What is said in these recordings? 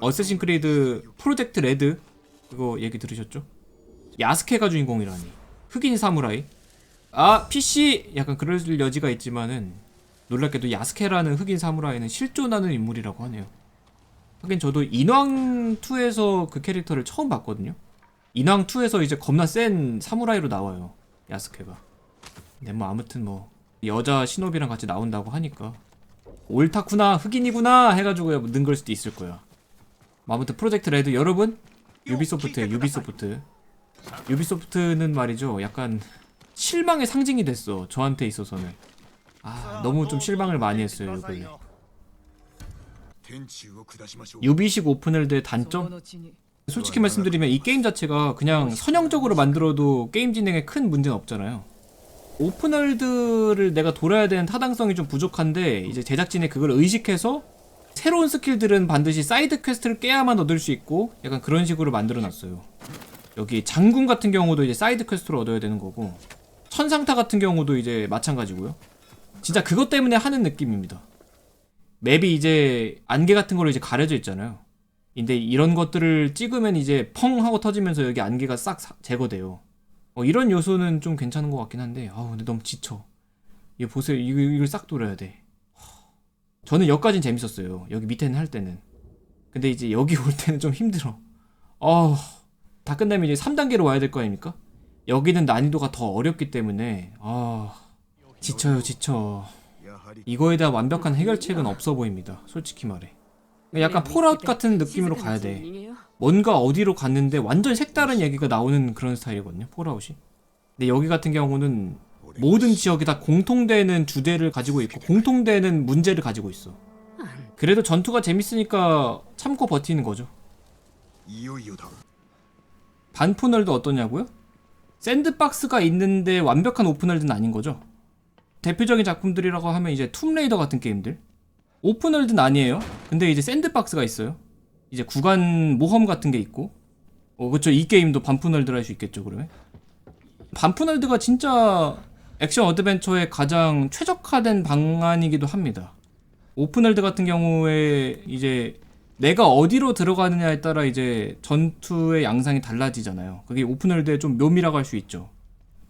어쌔신 크리드 프로젝트 레드? 그거 얘기 들으셨죠? 야스케가 주인공이라니. 흑인 사무라이. 아 PC! 약간 그럴 여지가 있지만은 놀랍게도 야스케라는 흑인 사무라이는 실존하는 인물이라고 하네요. 하긴 저도 인왕2에서 그 캐릭터를 처음 봤거든요. 인왕2에서 이제 겁나 센 사무라이로 나와요 야스케가. 근데 뭐 아무튼 뭐 여자 신호비랑 같이 나온다고 하니까. 옳다구나 흑인이구나 해가지고 는걸 수도 있을 거야. 뭐 아무튼 프로젝트 레드 여러분 유비소프트 유비소프트 유비소프트는 말이죠 약간 실망의 상징이 됐어 저한테 있어서는 아 너무 좀 실망을 많이 했어요 이번에 유비식 오픈월드의 단점? 솔직히 말씀드리면 이 게임 자체가 그냥 선형적으로 만들어도 게임 진행에 큰 문제는 없잖아요. 오픈월드를 내가 돌아야 되는 타당성이 좀 부족한데 이제 제작진이 그걸 의식해서 새로운 스킬들은 반드시 사이드 퀘스트를 깨야만 얻을 수 있고 약간 그런 식으로 만들어 놨어요. 여기 장군 같은 경우도 이제 사이드 퀘스트를 얻어야 되는 거고 천상타 같은 경우도 이제 마찬가지고요. 진짜 그것 때문에 하는 느낌입니다. 맵이 이제 안개 같은 걸로 이제 가려져 있잖아요. 근데 이런 것들을 찍으면 이제 펑 하고 터지면서 여기 안개가 싹 사- 제거돼요. 어, 이런 요소는 좀 괜찮은 것 같긴 한데, 아우, 근데 너무 지쳐. 이거 보세요. 이거, 이걸 싹 돌아야 돼. 저는 여기까진 재밌었어요. 여기 밑에는 할 때는. 근데 이제 여기 올 때는 좀 힘들어. 어, 다 끝나면 이제 3단계로 와야 될 거 아닙니까? 여기는 난이도가 더 어렵기 때문에, 아, 지쳐요, 지쳐. 이거에 대한 완벽한 해결책은 없어 보입니다. 솔직히 말해. 약간 폴아웃 같은 느낌으로 가야 돼. 뭔가 어디로 갔는데 완전 색다른 얘기가 나오는 그런 스타일이거든요. 폴아웃이. 근데 여기 같은 경우는 모든 지역이 다 공통되는 주제를 가지고 있고 공통되는 문제를 가지고 있어. 그래도 전투가 재밌으니까 참고 버티는 거죠. 반포널도 어떠냐고요? 샌드박스가 있는데 완벽한 오픈월드는 아닌 거죠. 대표적인 작품들이라고 하면 이제 툼레이더 같은 게임들. 오픈월드는 아니에요. 근데 이제 샌드박스가 있어요. 이제 구간 모험 같은 게 있고. 어, 그쵸. 이 게임도 반푼월드를 할 수 있겠죠, 그러면. 반푼월드가 진짜 액션 어드벤처의 가장 최적화된 방안이기도 합니다. 오픈월드 같은 경우에 이제 내가 어디로 들어가느냐에 따라 이제 전투의 양상이 달라지잖아요. 그게 오픈월드의 좀 묘미라고 할 수 있죠.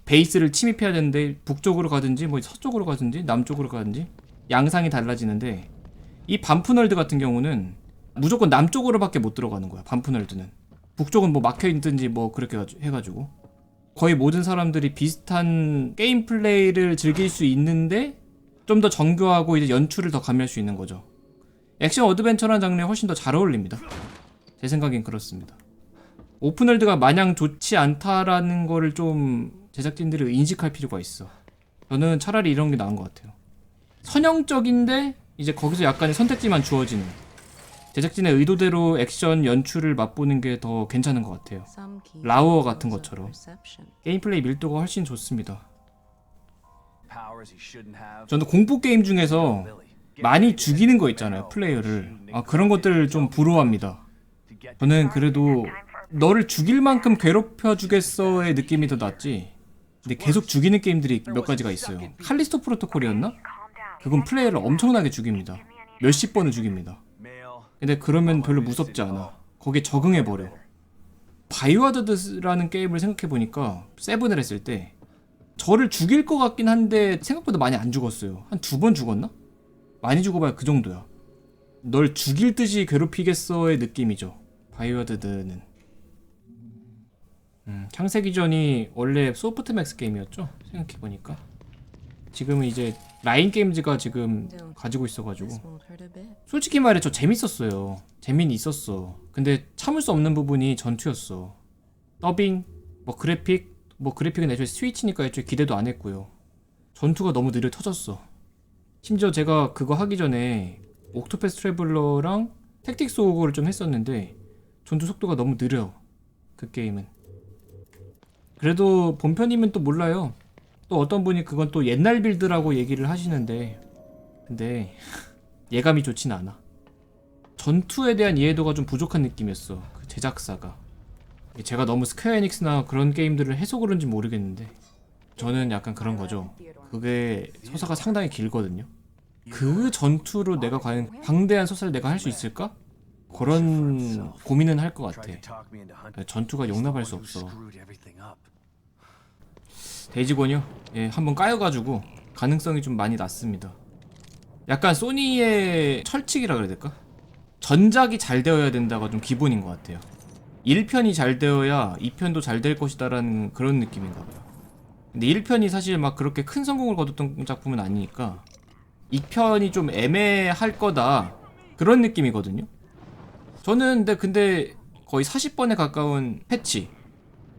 베이스를 침입해야 되는데 북쪽으로 가든지 뭐 서쪽으로 가든지 남쪽으로 가든지 양상이 달라지는데 이 반푸널드 같은 경우는 무조건 남쪽으로밖에 못 들어가는 거야. 반푸널드는 북쪽은 뭐 막혀 있든지 뭐 그렇게 가지- 해가지고 거의 모든 사람들이 비슷한 게임 플레이를 즐길 수 있는데 좀 더 정교하고 이제 연출을 더 가미할 수 있는 거죠. 액션 어드벤처라는 장르에 훨씬 더 잘 어울립니다. 제 생각엔 그렇습니다. 오픈월드가 마냥 좋지 않다라는 거를 좀 제작진들이 인식할 필요가 있어. 저는 차라리 이런 게 나은 것 같아요. 선형적인데 이제 거기서 약간의 선택지만 주어지는 제작진의 의도대로 액션 연출을 맛보는 게 더 괜찮은 것 같아요. 라우어 같은 것처럼 게임 플레이 밀도가 훨씬 좋습니다. 저는 저는 공포 게임 중에서 많이 죽이는 거 있잖아요, 플레이어를. 아, 그런 것들을 좀 부러워합니다. 저는 그래도 너를 죽일 만큼 괴롭혀 주겠어의 느낌이 더 낫지. 근데 계속 죽이는 게임들이 몇 가지가 있어요. 칼리스토 프로토콜이었나? 그건 플레이어를 엄청나게 죽입니다. 몇십 번을 죽입니다. 근데 그러면 별로 무섭지 않아. 거기에 적응해 버려. 바이오하자드라는 게임을 생각해 보니까 세븐을 했을 때 저를 죽일 것 같긴 한데 생각보다 많이 안 죽었어요. 한 두 번 죽었나? 많이 죽어봐야 그 정도야. 널 죽일 듯이 괴롭히겠어의 느낌이죠. 바이오하자드는. 음, 창세기전이 원래 소프트맥스 게임이었죠? 생각해 보니까. 지금은 이제 라인 게임즈가 지금 가지고 있어가지고 솔직히 말해 저 재밌었어요. 재미는 있었어. 근데 참을 수 없는 부분이 전투였어. 더빙, 뭐 그래픽, 뭐 그래픽은 애초에 스위치니까 애초에 기대도 안 했고요. 전투가 너무 느려 터졌어. 심지어 제가 그거 하기 전에 옥토패스 트래블러랑 택틱스 오고를 좀 했었는데 전투 속도가 너무 느려. 그 게임은. 그래도 본편이면 또 몰라요. 또 어떤 분이 그건 또 옛날 빌드라고 얘기를 하시는데 근데 예감이 좋진 않아. 전투에 대한 이해도가 좀 부족한 느낌이었어. 그 제작사가. 제가 너무 스퀘어 에닉스나 그런 게임들을 해서 그런지 모르겠는데 저는 약간 그런 거죠. 그게 서사가 상당히 길거든요. 그 전투로 내가 과연 방대한 서사를 내가 할 수 있을까? 그런 고민은 할 것 같아. 전투가 용납할 수 없어. Up. 돼지권이요? 예, 한번 까여가지고 가능성이 좀 많이 낮습니다. 약간 소니의 철칙이라 그래야 될까? 전작이 잘 되어야 된다가 좀 기본인 것 같아요. 1편이 잘 되어야 2편도 잘 될 것이다라는 그런 느낌인가 봐요. 근데 1편이 사실 막 그렇게 큰 성공을 거뒀던 작품은 아니니까 2편이 좀 애매할 거다 그런 느낌이거든요. 저는 근데 근데 거의 40번에 가까운 패치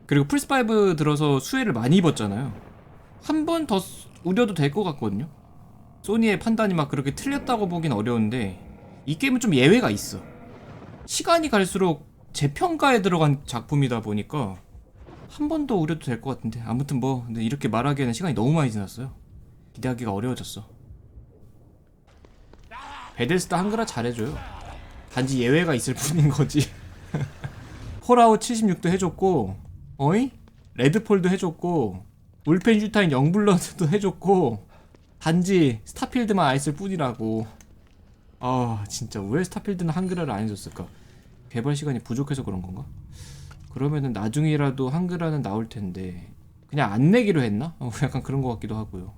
그리고 플스5 들어서 수혜를 많이 입었잖아요. 한 번 더 우려도 될 것 같거든요. 소니의 판단이 막 그렇게 틀렸다고 보긴 어려운데 이 게임은 좀 예외가 있어. 시간이 갈수록 재평가에 들어간 작품이다 보니까 한 번 더 우려도 될 것 같은데 아무튼 뭐 이렇게 말하기에는 시간이 너무 많이 지났어요. 기대하기가 어려워졌어. 베데스다 한글화 잘해줘요. 단지 예외가 있을 뿐인 거지. 폴아웃 76도 해줬고 어이? 레드폴도 해줬고 울펜 슈타인 영블러드도 해줬고 단지 스타필드만 안 했을 뿐이라고 아 진짜 왜 스타필드는 한글화를 안 해줬을까 개발 시간이 부족해서 그런 건가? 그러면은 나중이라도 한글화는 나올 텐데 그냥 안 내기로 했나? 어, 약간 그런 것 같기도 하고요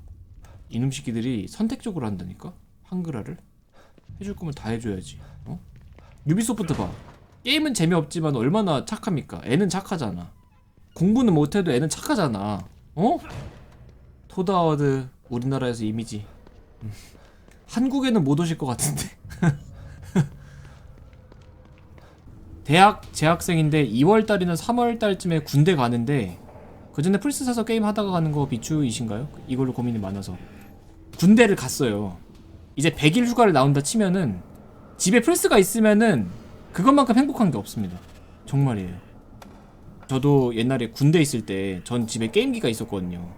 이놈 새끼들이 선택적으로 한다니까? 한글화를? 해줄 거면 다 해줘야지 어? 유비소프트 봐 게임은 재미없지만 얼마나 착합니까? 애는 착하잖아. 공부는 못해도 애는 착하잖아. 어? 토다워드 우리나라에서 이미지. 음. 한국에는 못 오실 것 같은데. 대학 재학생인데 2월 달이나 3월 달쯤에 군대 가는데 그 전에 플스 사서 게임 하다가 가는 거 비추이신가요? 이걸로 고민이 많아서 군대를 갔어요. 이제 100일 휴가를 나온다 치면은 집에 플스가 있으면은 그것만큼 행복한 게 없습니다. 정말이에요. 저도 옛날에 군대 있을 때 전 집에 게임기가 있었거든요.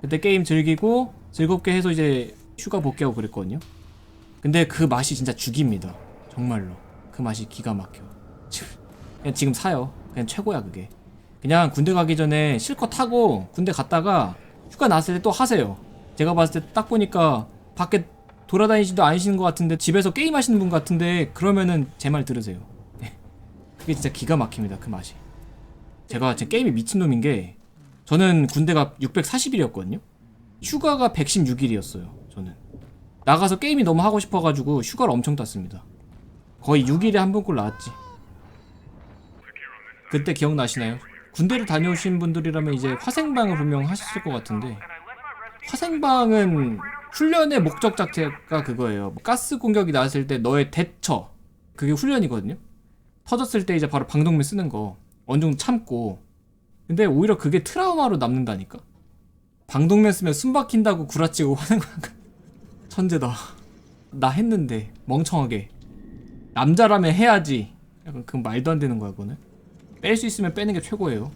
그때 게임 즐기고 즐겁게 해서 이제 휴가 복귀하고 그랬거든요. 근데 그 맛이 진짜 죽입니다. 정말로. 그 맛이 기가 막혀. 그냥 지금 사요. 그냥 최고야 그게. 그냥 군대 가기 전에 실컷 하고 군대 갔다가 휴가 나왔을 때 또 하세요. 제가 봤을 때 딱 보니까 밖에 돌아다니지도 않으시는 것 같은데 집에서 게임 하시는 분 같은데 그러면은 제 말 들으세요. 네. 그게 진짜 기가 막힙니다. 그 맛이. 제가 제 게임이 미친놈인 게 저는 군대가 640일이었거든요. 휴가가 116일이었어요. 저는 나가서 게임이 너무 하고 싶어가지고 휴가를 엄청 땄습니다. 거의 6일에 한 번꼴 나왔지. 그때 기억나시나요? 군대를 다녀오신 분들이라면 이제 화생방을 분명 하셨을 것 같은데 화생방은 훈련의 목적 자체가 그거예요. 뭐 가스 공격이 나왔을 때 너의 대처 그게 훈련이거든요. 터졌을 때 이제 바로 방독면 쓰는 거 어느 정도 참고 근데 오히려 그게 트라우마로 남는다니까. 방독면 쓰면 숨 막힌다고 구라치고 하는 거야. 천재다. 나 했는데 멍청하게 남자라면 해야지. 약간 그 말도 안 되는 거야 그거는. 뺄 수 있으면 빼는 게 최고예요.